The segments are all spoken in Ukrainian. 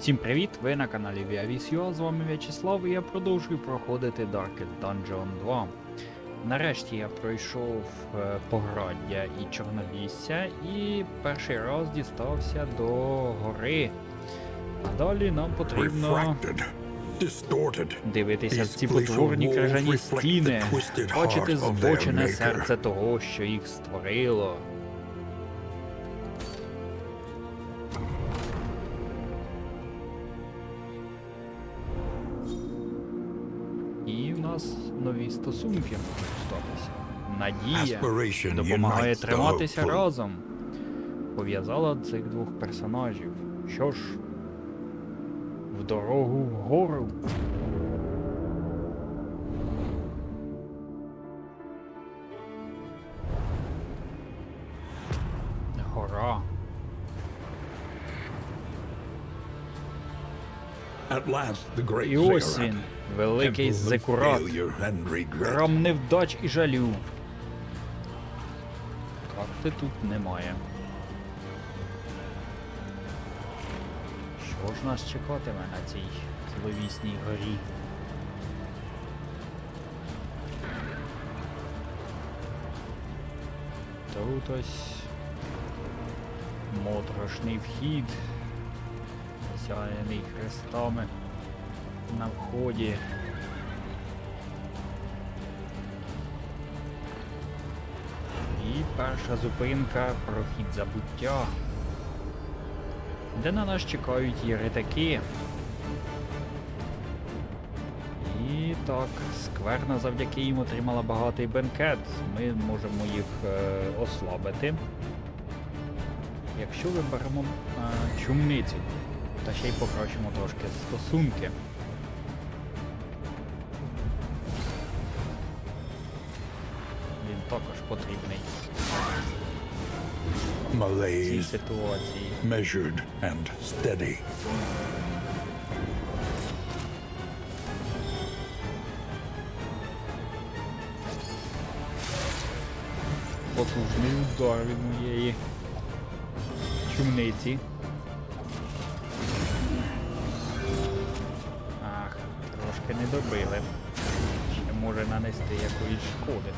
Всім привіт! Ви на каналі Viavis.ua, з вами В'ячеслав і я продовжую проходити Darkest Dungeon 2. Нарешті я пройшов е, Пограддя і Чорнолісся і перший раз дістався до гори. А далі нам потрібно дивитися в ці потворні крижані стіни, бачити збочене серце того, що їх створило. Можуть статися. Надія допомагає триматися разом. Пов'язала цих двох персонажів. Що ж, в дорогу вгору. Гора. At last, the great І ось він, великий зекурат. and невдач і жалю. Карти тут немає. Що ж нас чекатиме на цій зловісній горі? Тут ось моторошний вхід, осяяний хрестами на вході. І перша зупинка прохід забуття. Де на нас чекають єретики. І так, скверна завдяки їм отримала багатий бенкет. Ми можемо їх е, ослабити. Якщо виберемо е, чумницю, та ще й покращимо трошки стосунки. Цій Malaise, ситуації. measured and steady. Потужний удар від моєї чумниці. Ах, трошки не добили. Ще може нанести якоїсь шкоди.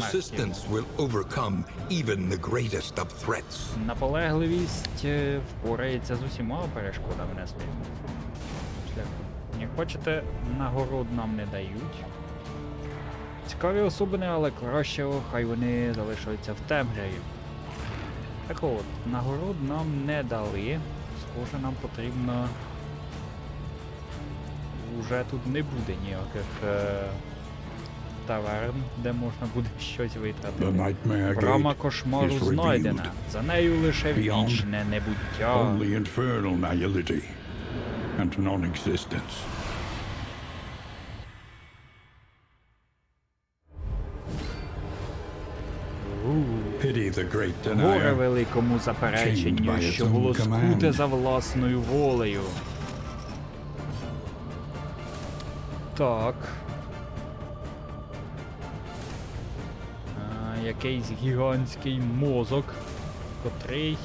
Persistence will overcome even the greatest of threats. Наполегливість е, впорається з усіма перешкодами на своєму шляху. Як бачите, нагород нам не дають. Цікаві особини, але краще хай вони залишаються в темряві. Так от, нагород нам не дали. Схоже, нам потрібно. Уже тут не буде ніяких е... таверн, де можна буде щось витратити. Брама кошмару знайдена. За нею лише вічне небуття. And non-existence. Горе великому запереченню, що було скуте за власною волею. Так. Якийсь гігантський мозок, котрий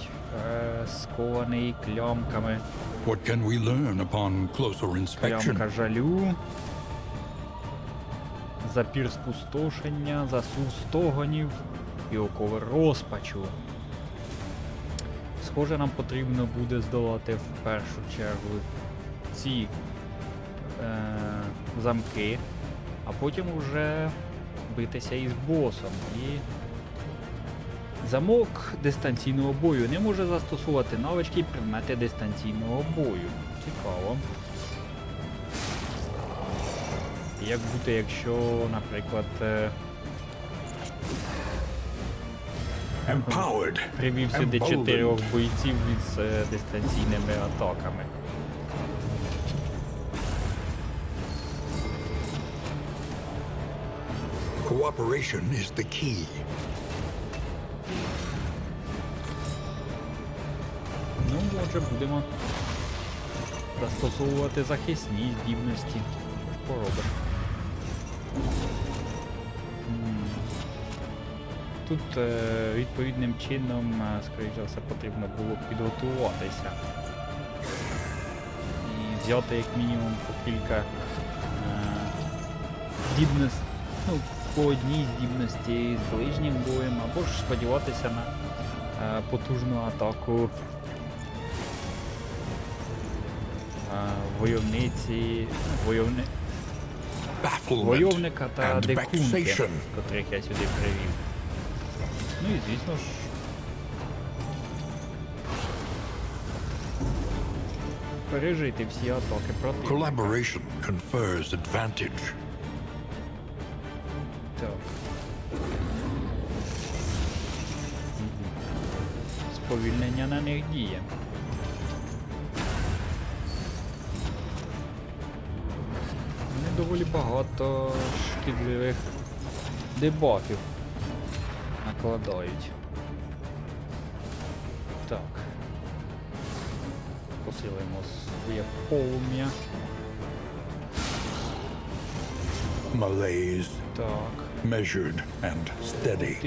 е, скований клямками. What can we learn upon closer inspection? Клямка жалю. Запір спустошення, засув стогонів і окови розпачу. Схоже, нам потрібно буде здолати в першу чергу ці е, замки, а потім вже битися із босом. І замок дистанційного бою не може застосувати навички і предмети дистанційного бою. Цікаво. Як бути, якщо, наприклад, е, Empowered. привів сюди чотирьох бойців із е, дистанційними атаками? Cooperation is the key. Ну, може, будемо застосовувати захисні здібності. Що? Тут е, відповідним чином, е, скоріш за все, потрібно було підготуватися і взяти як мінімум по кілька е, здібностей. Ну, по одній здібності з ближнім боєм, або ж сподіватися на е, потужну атаку е, войовниці, войовни, войовника та декунки, котрих я сюди привів. Ну і звісно ж. Пережити всі атаки противника. Collaboration confers advantage. Мгм. Сповільнення на них діє. Вони доволі багато шкідливих дебафів накладають. Так. Посилимо своє полум'я. Malaise, Так. Measured and steady.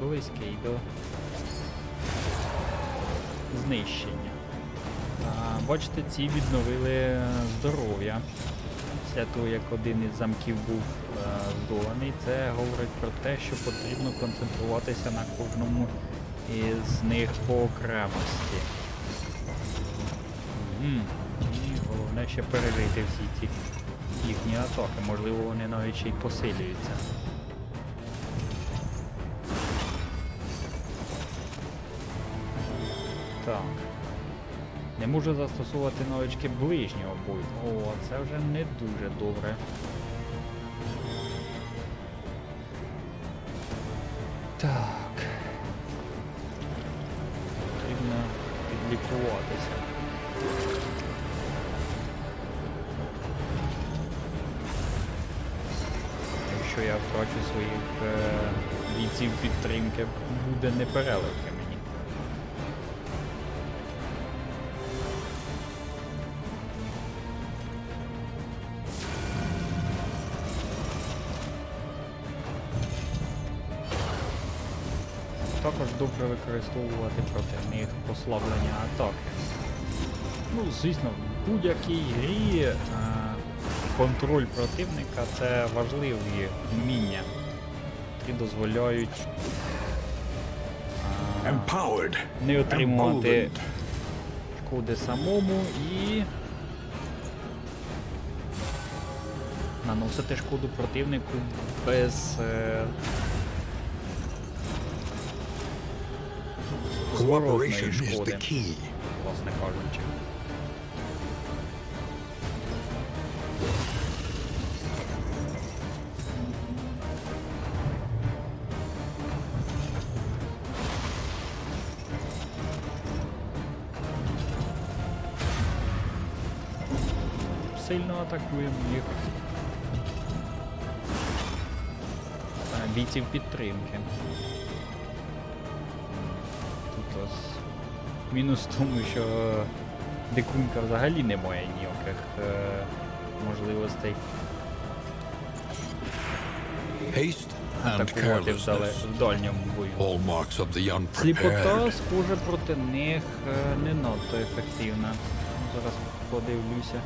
Близький до знищення. А, бачите, ці відновили е, здоров'я. Після того, як один із замків був е, здоланий, це говорить про те, що потрібно концентруватися на кожному із них по окремості. Мгм. Ще пережити всі ці їхні атаки. Можливо, вони навіть ще й посилюються. Так. Не можу застосовувати навички ближнього бою. О, це вже не дуже добре. Так. Потрібно підлікуватися. Втрачу своїх е, бійців підтримки, буде непереливки мені. Також добре використовувати проти них послаблення атаки. Ну, звісно, в будь-якій грі е, контроль противника це важливі вміння, які дозволяють Empowered, не отримувати шкоди самому і наносити шкоду противнику без е, зворотної шкоди, власне кажучи. Сильно атакуємо їх. Бійців підтримки. Тут ось мінус в тому, що дикунка взагалі не має ніяких е, можливостей Haste атакувати в, в дальньому бою. Сліпота, схоже, проти них е, не надто ефективна. Зараз подивлюся.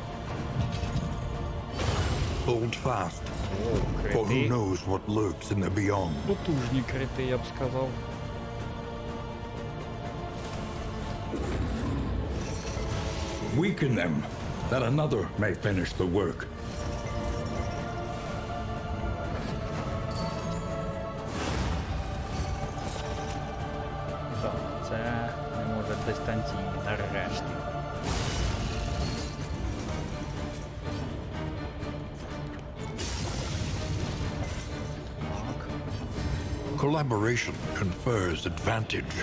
Hold fast, О, for who крити. knows what lurks in the beyond. Потужні крити, я б сказав. Weaken them, that another may finish the work. Collaboration confers advantage.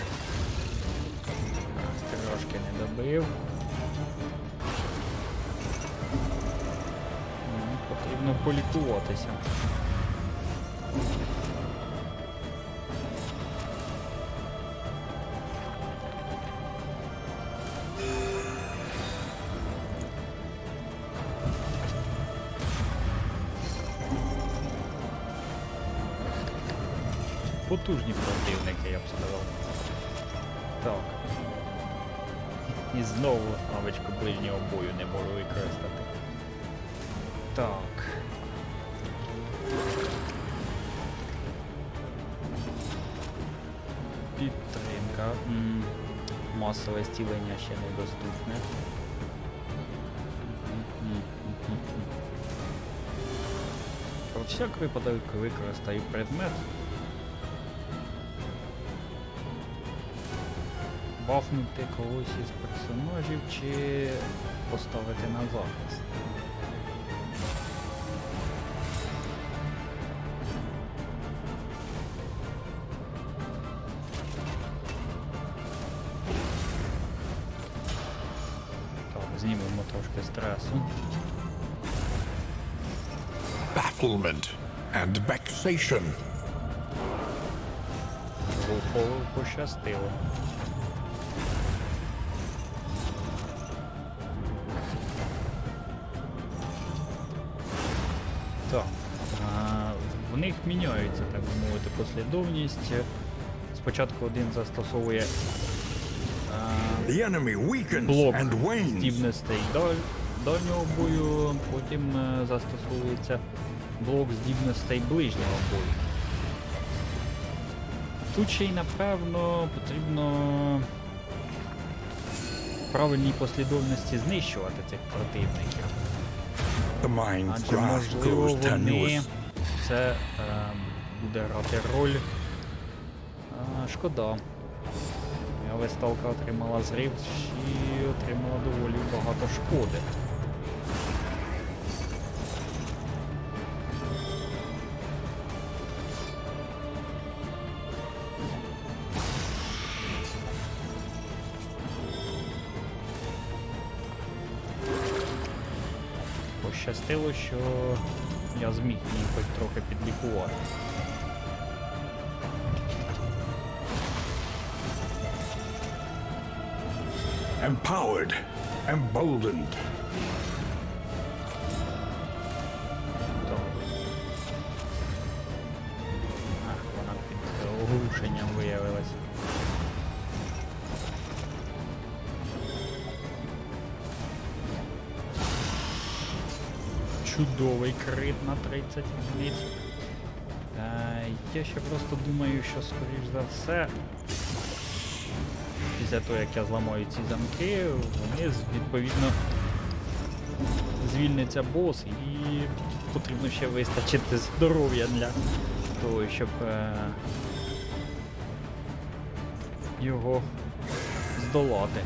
Трошки не добив. Потрібно полікуватися. Потужні противники, я б сказав. Так. І знову навичку ближнього бою не можу використати. Так. Підтримка. М, Масове стілення ще недоступне. Про всяк випадок використаю предмет. Бафнути когось із персонажів чи поставити на захист. Так, знімемо трошки стресу. Bafflement and vexation. Пощастило. Міняється, так би мовити, послідовність. Спочатку один застосовує weakens блок здібностей даль, дальнього бою, потім е, застосовується блок здібностей ближнього бою. Тут ще й напевно потрібно в правильній послідовності знищувати цих противників. Адже можливо вони. Це е, буде грати роль. А, шкода. Я Весталка отримала зрив і отримала доволі багато шкоди. Пощастило, що я зміг її хоч трохи підлікувати. Empowered, emboldened. Чудовий крит на 30 одиниць. Е, я ще просто думаю, що скоріш за все. Після того, як я зламаю ці замки, вони відповідно звільниться бос і потрібно ще вистачити здоров'я для того, щоб е, його здолати.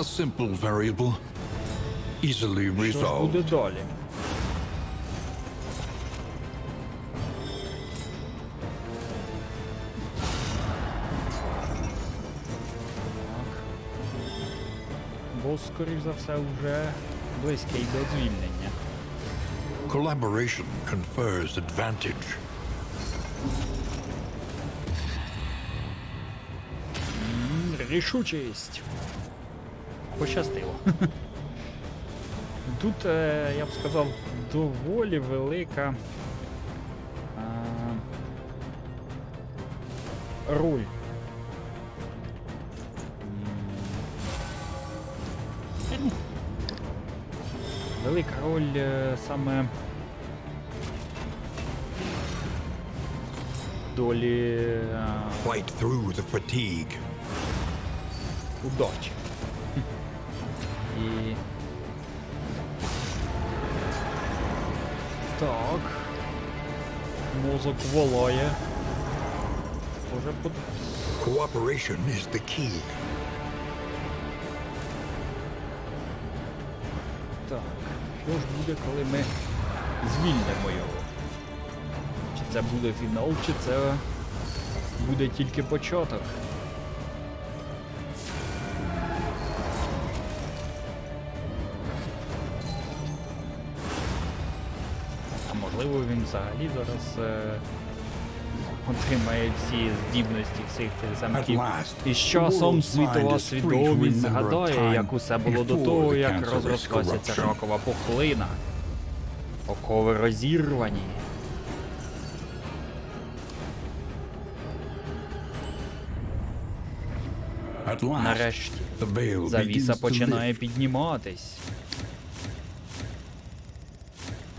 A simple variable. Easily що resolved. далі? Так. Бос, скоріш за все, вже близький до звільнення. Collaboration confers advantage. Рішучість. Пощастило. Тут, е, я б сказав, доволі велика е, роль. Велика роль е, саме долі е, Fight through the fatigue. удачі. І. Так. Мозок волає. Уже под... Cooperation is the key. Так. Що ж буде, коли ми звільнимо його? Чи це буде фінал, чи це буде тільки початок? Взагалі зараз е, отримає всі здібності всіх цих замків. І з часом світова свідомість згадає, як усе було до того, як розрослася ця ракова пухлина. Окови розірвані. Нарешті завіса починає підніматись.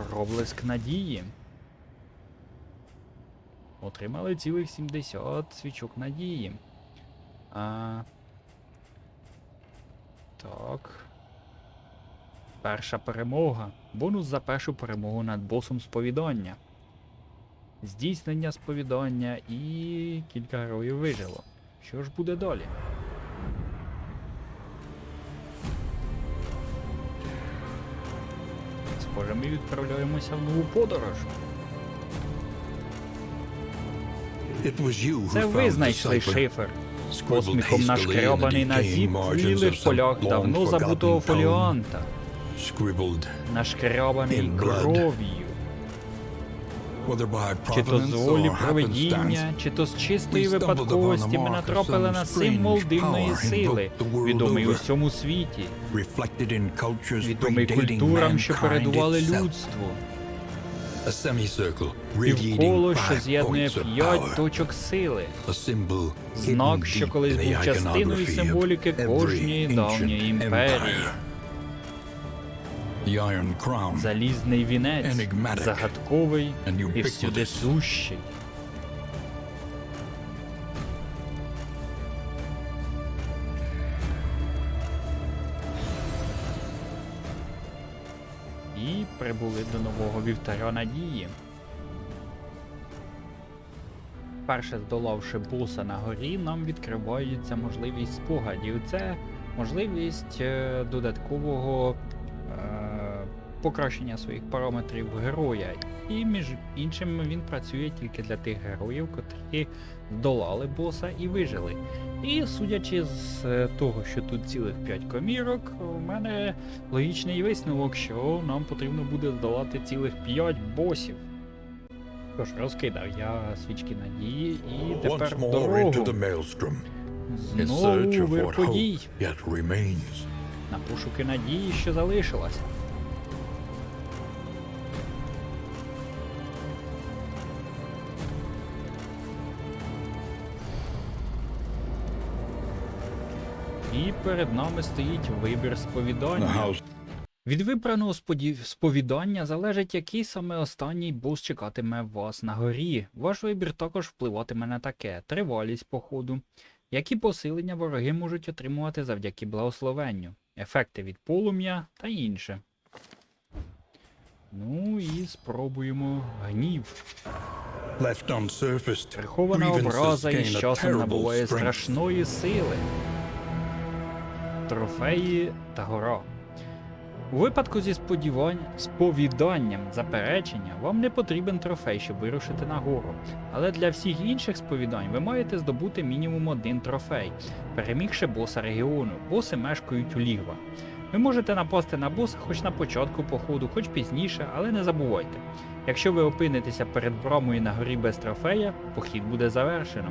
Проблиск надії. Отримали цілих 70 свічок надії. А... Так. Перша перемога. Бонус за першу перемогу над босом сповідання. Здійснення сповідання і кілька героїв вижило. Що ж буде далі? Схоже, ми відправляємося в нову подорож. Це ви знайшли шифер. Посміхом нашкрябаний на зітлілих of some полях давно забутого фоліанта. Нашкрябаний кров'ю. Чи то з волі проведіння, чи то з чистої випадковості ми натрапили на символ дивної сили, відомий у over. всьому світі, відомий культурам, що передували людству. Півколо, що з'єднує п'ять точок сили. Знак, що колись був частиною символіки кожної давньої імперії. Залізний вінець, загадковий і ubiquitous. Прибули до нового вівтаря надії. Перше здолавши буса на горі, нам відкривається можливість спогадів. Це можливість е, додаткового покращення своїх параметрів героя. І між іншим він працює тільки для тих героїв, котрі здолали боса і вижили. І судячи з е, того, що тут цілих 5 комірок, у мене логічний висновок, що нам потрібно буде здолати цілих 5 босів. Тож розкидав я свічки надії і тепер в дорогу. Знову вир подій на пошуки надії, що залишилась. І перед нами стоїть вибір сповідання. Від вибраного сповідання залежить, який саме останній бос чекатиме вас на горі. Ваш вибір також впливатиме на таке: тривалість походу, які посилення вороги можуть отримувати завдяки благословенню, ефекти від полум'я та інше. Ну і спробуємо гнів. Прихована образа із часом набуває страшної сили. Трофеї та гора. У випадку зі сподівань... сповіданням заперечення вам не потрібен трофей, щоб вирушити на гору. Але для всіх інших сповідань ви маєте здобути мінімум один трофей, перемігши боса регіону. Боси мешкають у лігвах. Ви можете напасти на боса хоч на початку походу, хоч пізніше, але не забувайте. Якщо ви опинитеся перед брамою на горі без трофея, похід буде завершено.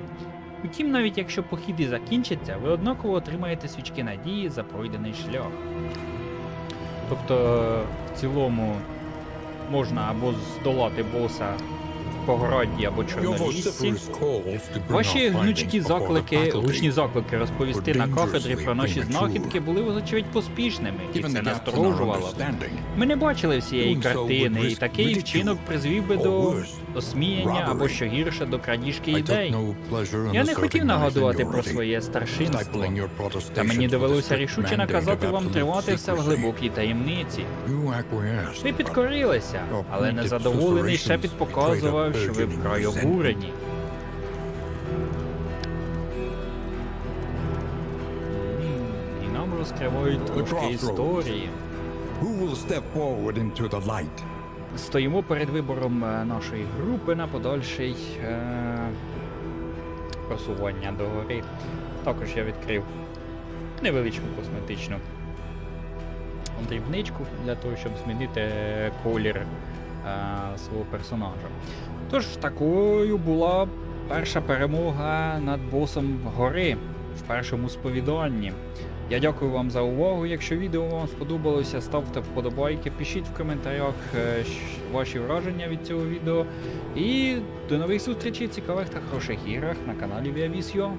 Утім, навіть якщо похід і закінчиться, ви однаково отримаєте свічки надії за пройдений шлях. Тобто, в цілому можна або здолати боса в Погородді або bring Ваші гнучкі заклики, гучні заклики розповісти на кафедрі про наші знахідки були вочевидь поспішними, і це насторожувало. Ми не бачили всієї картини, і такий вчинок призвів би до осміяння або що гірше до крадіжки ідей. Я не хотів нагадувати про своє старшинство. Та мені довелося рішуче наказати вам тримати все в глибокій таємниці. Ви підкорилися, але незадоволений vociferations шепіт показував, betrayed a що ви вкрай обурені. І нам розкривають трошки crossroads. історії. who will step forward into the light? Стоїмо перед вибором е, нашої групи на подальший е- просування до гори. Також я відкрив невеличку косметичну дрібничку для того, щоб змінити колір е, свого персонажа. Тож такою була перша перемога над босом гори в першому сповіданні. Я дякую вам за увагу. Якщо відео вам сподобалося, ставте вподобайки, пишіть в коментарях е, ваші враження від цього відео. І до нових зустрічей цікавих та хороших іграх на каналі Viavis.ua.